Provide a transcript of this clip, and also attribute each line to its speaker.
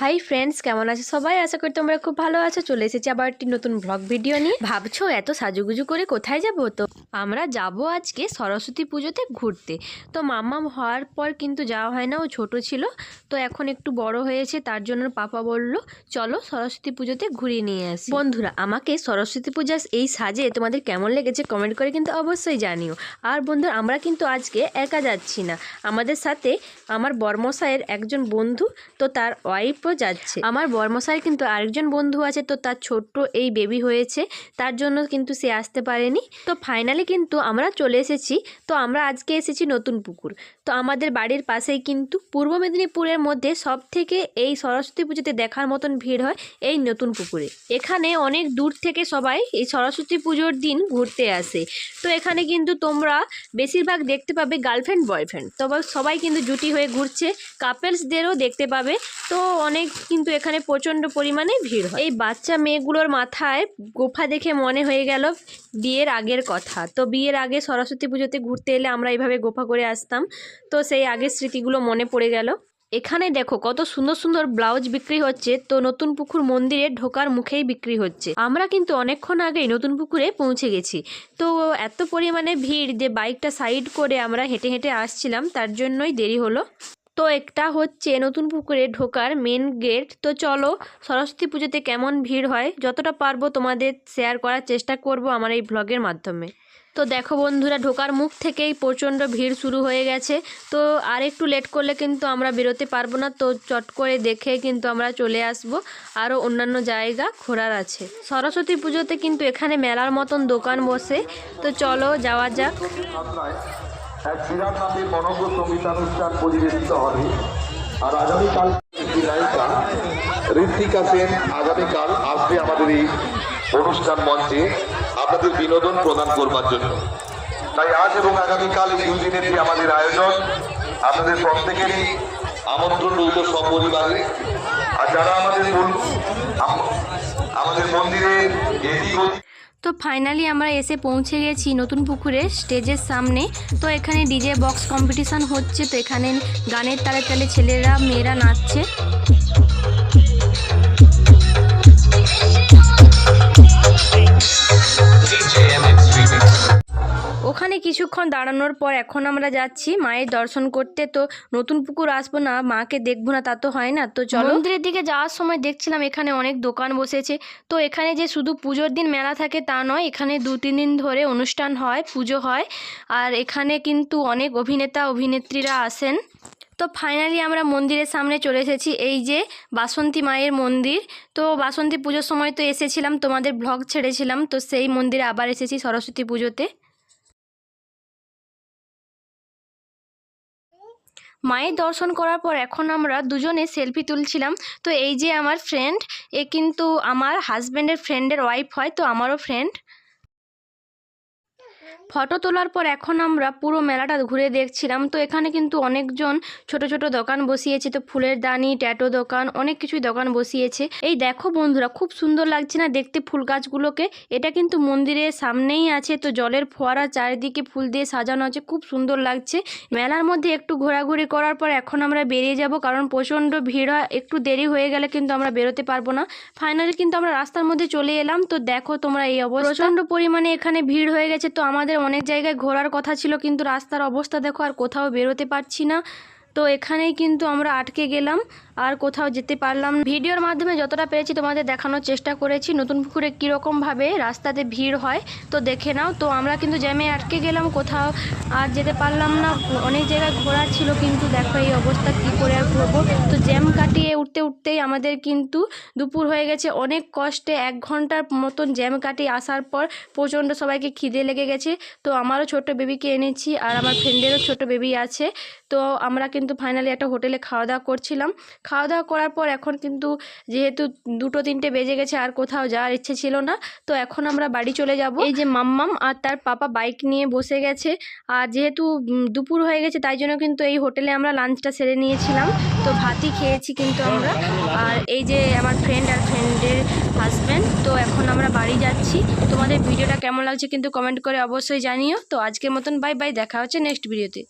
Speaker 1: Hi friends কেমন আছে সবাই? আশা করি তোমরা খুব ভালো আছো। চলে এসেছি আবার একটি নতুন ব্লগ ভিডিও নিয়ে। ভাবছ এত সাজুগুজু করে কোথায় যাব? তো আমরা যাব আজকে সরস্বতী পুজোতে ঘুরতে। তো মাম্মা হওয়ার পর কিন্তু যাওয়া হয় না, ও ছোট ছিল। তো এখন একটু বড় হয়েছে, তার জন্য পাপা বলল, চলো সরস্বতী পুজোতে ঘুরিয়ে নিয়ে আসি। বন্ধুরা, আমাকে সরস্বতী পূজার এই সাজে তোমাদের কেমন লেগেছে কমেন্ট করে কিন্তু অবশ্যই জানিও। আর বন্ধুরা, আমরা কিন্তু আজকে একা যাচ্ছি না। আমাদের সাথে আমার বর্মশাইয়ের একজন বন্ধু, তো তার ওয়াইফও যাচ্ছে। আমার বর্মশাইয়ের কিন্তু আরেকজন বন্ধু আছে, তো তার ছোট্ট এই বেবি হয়েছে, তার জন্য কিন্তু সে আসতে পারেনি। তো ফাইনালি কিন্তু আমরা চলে এসেছি, তো আমরা আজকে এসেছি নতুন পুকুর। তো আমাদের বাড়ির পাশেই কিন্তু পূর্ব মেদিনীপুরের মধ্যে সব থেকে এই সরস্বতী পুজোতে দেখার মতন ভিড় হয় এই নতুন পুকুরে। এখানে অনেক দূর থেকে সবাই এই সরস্বতী পুজোর দিন ঘুরতে আসে। তো এখানে কিন্তু তোমরা বেশিরভাগ দেখতে পাবে গার্লফ্রেন্ড বয়ফ্রেন্ড তবে সবাই কিন্তু জুটি হয়ে ঘুরছে কাপেলসদেরও দেখতে পাবে। তো অনেক কিন্তু এখানে প্রচণ্ড পরিমাণে ভিড় হয়। এই বাচ্চা মেয়েগুলোর মাথায় গোফা দেখে মনে হয়ে গেল বিয়ের আগের কথা। তো বিয়ের আগে সরস্বতী পুজোতে ঘুরতে এলে আমরা এইভাবে গোফা করে আসতাম। তো সেই আগের স্মৃতিগুলো মনে পড়ে গেল। এখানে দেখো কত সুন্দর সুন্দর ব্লাউজ বিক্রি হচ্ছে। তো নতুন পুকুর মন্দিরে ঢোকার মুখেই বিক্রি হচ্ছে। আমরা কিন্তু অনেকক্ষণ আগেই নতুন পুকুরে পৌঁছে গেছি। তো এত পরিমাণে ভিড় যে বাইকটা সাইড করে আমরা হেঁটে হেঁটে আসছিলাম, তার জন্যই দেরি হলো। তো একটা হচ্ছে নতুন পুকুরে ঢোকার মেন গেট তো চলো, সরস্বতী পুজোতে কেমন ভিড় হয়? যতটা পারব তোমাদের শেয়ার করার চেষ্টা করব আমার এই ব্লগের মাধ্যমে। তো দেখো বন্ধুরা, ঢোকার মুখ থেকেই প্রচণ্ড ভিড় শুরু হয়ে গেছে। তো আর একটু লেট করলে কিন্তু আমরা বেরোতে পারব না। তো চট করে দেখে কিন্তু আমরা চলে আসব। আরও অন্যান্য জায়গা ঘোরার আছে। সরস্বতী পুজোতে কিন্তু এখানে মেলার মতন দোকান বসে। তো চলো যাওয়া যাক।
Speaker 2: এক বিরাট নামে মনজ্ঞ সঙ্গীতানুষ্ঠান পরিবেশিত হবে। আর আগামীকাল নায়িকা ঋত্বিকা সেন, আগামীকাল আসবে আমাদের এই অনুষ্ঠান মঞ্চে আপনাদের বিনোদন প্রদান করবার জন্য। তাই আজ এবং আগামীকাল এই দুই দিনের যে আমাদের আয়োজন, আপনাদের প্রত্যেকেরই আমন্ত্রণ রইল সপরিবারে। আর যারা আমাদের আমাদের মন্দিরে এদিক
Speaker 1: তো ফাইনালি আমরা এসে পৌঁছে গেছি নতুন পুকুরে, স্টেজের সামনে। তো এখানে ডিজে বক্স কম্পিটিশান হচ্ছে, তো এখানে গানের তালে তালে ছেলেরা, মেয়েরা নাচছে। ওখানে কিছুক্ষণ দাঁড়ানোর পর এখন আমরা যাচ্ছি, মায়ের দর্শন করতে। তো নতুন পুকুর আসব না, মাকে দেখব না, তা তো হয় না। তো চলো। মন্দিরের দিকে যাওয়ার সময় দেখছিলাম এখানে অনেক দোকান বসেছে। তো এখানে যে শুধু পুজোর দিন মেলা থাকে তা নয়, এখানে দু তিন দিন ধরে অনুষ্ঠান হয়, পুজো হয়। আর এখানে কিন্তু অনেক অভিনেতা, অভিনেত্রীরা আসেন। তো ফাইনালি আমরা মন্দিরের সামনে চলে এসেছি, এই যে বাসন্তী মায়ের মন্দির। তো বাসন্তী পুজোর সময় তো এসেছিলাম, তোমাদের ব্লগ ছেড়েছিলাম। তো সেই মন্দিরে আবার এসেছি সরস্বতী পুজোতে। মায়ের দর্শন করার পর এখন আমরা দুজনে সেলফি তুলছিলাম। তো এই যে আমার ফ্রেন্ড এ কিন্তু আমার হাজব্যান্ডের ফ্রেন্ডের ওয়াইফ হয়, তো আমারও ফ্রেন্ড ফটো তোলার পর এখন আমরা পুরো মেলাটা ঘুরে দেখছিলাম। তো এখানে কিন্তু অনেকজন ছোট ছোট দোকান বসিয়েছে। তো ফুলের দানি, ট্যাটো দোকান, অনেক কিছুই দোকান বসিয়েছে। এই দেখো বন্ধুরা, খুব সুন্দর লাগছে না দেখতে ফুল গাছগুলোকে? এটা কিন্তু মন্দিরের সামনেই আছে। তো জলের ফোয়ারা চারিদিকে ফুল দিয়ে সাজানো আছে। খুব সুন্দর লাগছে। মেলার মধ্যে একটু ঘোরাঘুরি করার পর এখন আমরা বেরিয়ে যাব। কারণ প্রচণ্ড ভিড় হয়। একটু দেরি হয়ে গেলে কিন্তু আমরা বেরোতে পারব না। ফাইনালি কিন্তু আমরা রাস্তার মধ্যে চলে এলাম। তো দেখো তোমরা এই অবস্থা। প্রচণ্ড পরিমাণে এখানে ভিড় হয়ে গেছে। তো আমাদের অনেক জায়গায় ঘোরার কথা ছিল, কিন্তু রাস্তার অবস্থা দেখো আর কোথাও বেরোতে পারছি না। তো এখানেই কিন্তু আমরা আটকে গেলাম। আর কোথাও যেতে পারলাম ভিডিওর মাধ্যমে যতটা পেরেছি তোমাদের দেখানোর চেষ্টা করেছি। নতুন পুকুরে কীরকমভাবে রাস্তাতে ভিড় হয়, তো দেখে নাও। তো আমরা কিন্তু জ্যামে আটকে গেলাম কোথাও, আর যেতে পারলাম না। অনেক জায়গায় ঘোরার ছিল, কিন্তু দেখো এই অবস্থা কী করে আর ঘুরবো তো জ্যাম কাটিয়ে উঠতে উঠতেই আমাদের কিন্তু দুপুর হয়ে গেছে। অনেক কষ্টে এক ঘণ্টার মতন জ্যাম কাটিয়ে আসার পর প্রচণ্ড সবাইকে খিদে লেগে গেছে। তো আমারও ছোট বেবিকে এনেছি, আর আমার ফ্রেন্ডেরও ছোট বেবি আছে। তো আমরা কিন্তু ফাইনালি একটা হোটেলে খাওয়া দাওয়া করছিলাম। খাওয়া দাওয়া করার পর এখন কিন্তু যেহেতু দুটো তিনটে বেজে গেছে আর কোথাও যাওয়ার ইচ্ছে ছিল না, তো এখন আমরা বাড়ি চলে যাব। এই যে মাম্মাম আর তার পাপা বাইক নিয়ে বসে গেছে। আর যেহেতু দুপুর হয়ে গেছে, তাই জন্য কিন্তু এই হোটেলে আমরা লাঞ্চটা সেরে নিয়েছিলাম। তো ভাতই খেয়েছি কিন্তু আমরা। আর এই যে আমার ফ্রেন্ড আর ফ্রেন্ডের হাজব্যান্ড তো এখন আমরা বাড়ি যাচ্ছি। তোমাদের ভিডিওটা কেমন লাগছে কিন্তু কমেন্ট করে অবশ্যই জানিও। তো আজকের মতন বাই বাই দেখা হচ্ছে নেক্সট ভিডিওতে